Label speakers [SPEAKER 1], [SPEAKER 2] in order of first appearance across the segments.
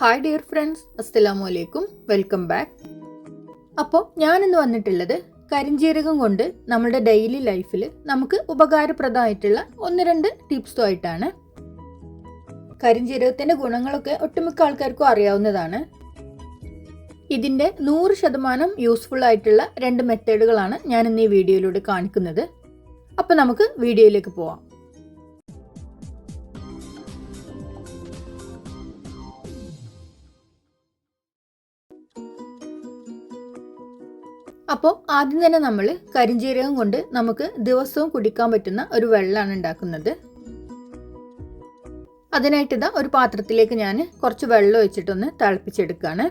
[SPEAKER 1] Hi dear friends അസ്സലാമു അലൈക്കും welcome back അപ്പോൾ ഞാനിന്ന് വന്നിട്ടുള്ളത് കരിഞ്ജീരകം കൊണ്ട് നമ്മുടെ ഡെയിലി ലൈഫിൽ നമുക്ക് ഉപകാരപ്രദമായിട്ടുള്ള ഒന്ന് രണ്ട് ടിപ്സും ആയിട്ടാണ്. കരിഞ്ജീരകത്തിന്റെ ഗുണങ്ങളൊക്കെ ഒട്ടുമിക്ക ആൾക്കാർക്കും അറിയാവുന്നതാണ്. ഇതിന്റെ നൂറ് ശതമാനം യൂസ്ഫുൾ ആയിട്ടുള്ള രണ്ട് മെത്തേഡുകളാണ് ഞാൻ ഇന്ന് ഈ വീഡിയോയിലൂടെ കാണിക്കുന്നത്. അപ്പോൾ നമുക്ക് വീഡിയോയിലേക്ക് പോവാം. അപ്പോൾ ആദ്യം തന്നെ നമ്മൾ കരിഞ്ജീരകം കൊണ്ട് നമുക്ക് ദിവസവും കുടിക്കാൻ പറ്റുന്ന ഒരു വെള്ളമാണ് ഉണ്ടാക്കുന്നത്. അതിനായിട്ട് ഇതാ ഒരു പാത്രത്തിലേക്ക് ഞാൻ കുറച്ച് വെള്ളം ഒഴിച്ചിട്ടൊന്ന് തിളപ്പിച്ചെടുക്കുകയാണ്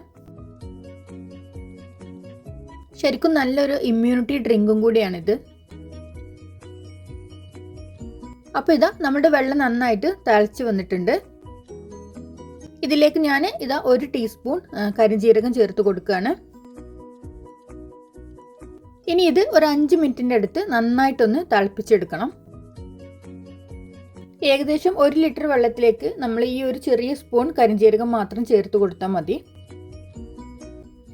[SPEAKER 1] ശരിക്കും നല്ലൊരു ഇമ്മ്യൂണിറ്റി ഡ്രിങ്കും കൂടിയാണിത്. അപ്പോൾ ഇതാ നമ്മുടെ വെള്ളം നന്നായിട്ട് തിളച്ച് വന്നിട്ടുണ്ട്. ഇതിലേക്ക് ഞാൻ ഇതാ ഒരു ടീസ്പൂൺ കരിഞ്ജീരകം ചേർത്ത് കൊടുക്കുകയാണ് ഇനി ഇത് ഒരു അഞ്ച് മിനിറ്റിന്റെ അടുത്ത് നന്നായിട്ടൊന്ന് തിളപ്പിച്ചെടുക്കണം. ഏകദേശം ഒരു ലിറ്റർ വെള്ളത്തിലേക്ക് നമ്മൾ ഈ ഒരു ചെറിയ സ്പൂൺ കരിഞ്ജീരകം മാത്രം ചേർത്ത് കൊടുത്താൽ മതി.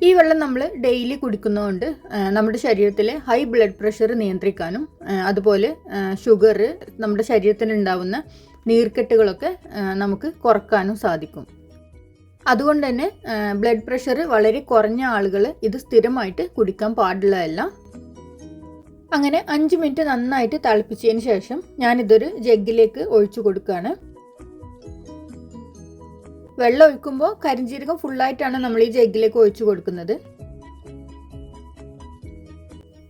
[SPEAKER 1] ഈ വെള്ളം നമ്മൾ ഡെയിലി കുടിക്കുന്നതുകൊണ്ട് നമ്മുടെ ശരീരത്തിലെ ഹൈ ബ്ലഡ് പ്രഷർ നിയന്ത്രിക്കാനും അതുപോലെ ഷുഗർ നമ്മുടെ ശരീരത്തിൽ ഉണ്ടാവുന്ന നീർക്കെട്ടുകളൊക്കെ നമുക്ക് കുറക്കാനും സാധിക്കും. അതുകൊണ്ട് തന്നെ ബ്ലഡ് പ്രഷർ വളരെ കുറഞ്ഞ ആളുകൾ ഇത് സ്ഥിരമായിട്ട് കുടിക്കാൻ പാടുള്ളതല്ല അങ്ങനെ അഞ്ച് മിനിറ്റ് നന്നായിട്ട് തിളപ്പിച്ചതിന് ശേഷം ഞാനിതൊരു ജഗ്ഗിലേക്ക് ഒഴിച്ചു കൊടുക്കുകയാണ്. വെള്ളം ഒഴിക്കുമ്പോൾ കരിഞ്ജീരകം ഫുള്ളായിട്ടാണ് നമ്മൾ ഈ ജഗ്ഗിലേക്ക് ഒഴിച്ചു കൊടുക്കുന്നത്.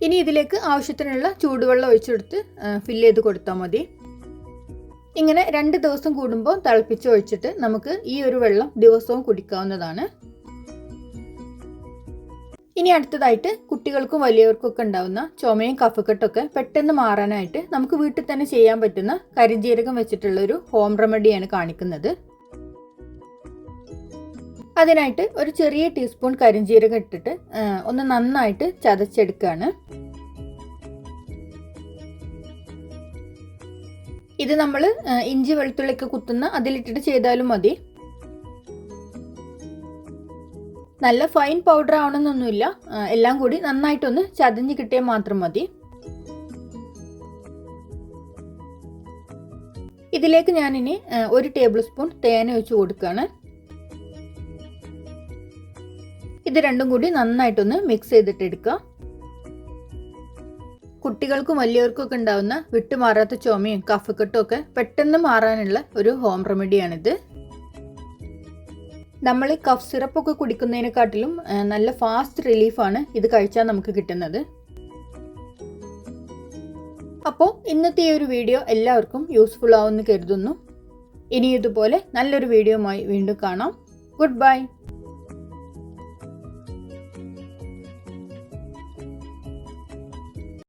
[SPEAKER 1] ഇനി ഇതിലേക്ക് ആവശ്യത്തിനുള്ള ചൂടുവെള്ളം ഒഴിച്ചെടുത്ത് ഫില്ല് ചെയ്ത് കൊടുത്താൽ മതി. ഇങ്ങനെ രണ്ട് ദിവസം കൂടുമ്പോൾ തിളപ്പിച്ച് ഒഴിച്ചിട്ട് നമുക്ക് ഈ ഒരു വെള്ളം ദിവസവും കുടിക്കാവുന്നതാണ്. ഇനി അടുത്തതായിട്ട് കുട്ടികൾക്കും വലിയവർക്കും ഒക്കെ ഉണ്ടാവുന്ന ചുമയും കഫക്കെട്ടൊക്കെ പെട്ടെന്ന് മാറാനായിട്ട് നമുക്ക് വീട്ടിൽ തന്നെ ചെയ്യാൻ പറ്റുന്ന കരിഞ്ചീരകം വെച്ചിട്ടുള്ള ഒരു ഹോം റെമഡിയാണ് കാണിക്കുന്നത്. അതിനായിട്ട് ഒരു ചെറിയ ടീസ്പൂൺ കരിഞ്ചീരകം ഇട്ടിട്ട് ഒന്ന് നന്നായിട്ട് ചതച്ചെടുക്കുകയാണ് ഇത് നമ്മൾ ഇഞ്ചി വെളുത്തുള്ളിയൊക്കെ കുത്തുന്ന അതിലിട്ടിട്ട് ചെയ്താലും മതി. നല്ല ഫൈൻ പൗഡർ ആവണമെന്നൊന്നുമില്ല. എല്ലാം കൂടി നന്നായിട്ടൊന്ന് ചതഞ്ഞ് കിട്ടിയാൽ മാത്രം മതി. ഇതിലേക്ക് ഞാനിനി ഒരു ടേബിൾ സ്പൂൺ തേന ഒഴിച്ച് കൊടുക്കുകയാണ്. ഇത് രണ്ടും കൂടി നന്നായിട്ടൊന്ന് മിക്സ് ചെയ്തിട്ട് എടുക്കുക കുട്ടികൾക്കും വലിയവർക്കും ഒക്കെ ഉണ്ടാവുന്ന വിട്ടുമാറാത്ത ചുമയും കഫക്കെട്ടും ഒക്കെ പെട്ടെന്ന് മാറാനുള്ള ഒരു ഹോം റെമഡിയാണിത് നമ്മൾ കഫ് സിറപ്പൊക്കെ കുടിക്കുന്നതിനെക്കാട്ടിലും നല്ല ഫാസ്റ്റ് റിലീഫാണ് ഇത് കഴിച്ചാൽ നമുക്ക് കിട്ടുന്നത്. അപ്പോൾ ഇന്നത്തെ ഈ ഒരു വീഡിയോ എല്ലാവർക്കും യൂസ്ഫുൾ ആവുമെന്ന് കരുതുന്നു. ഇനി ഇതുപോലെ നല്ലൊരു വീഡിയോയുമായി വീണ്ടും കാണാം. Good bye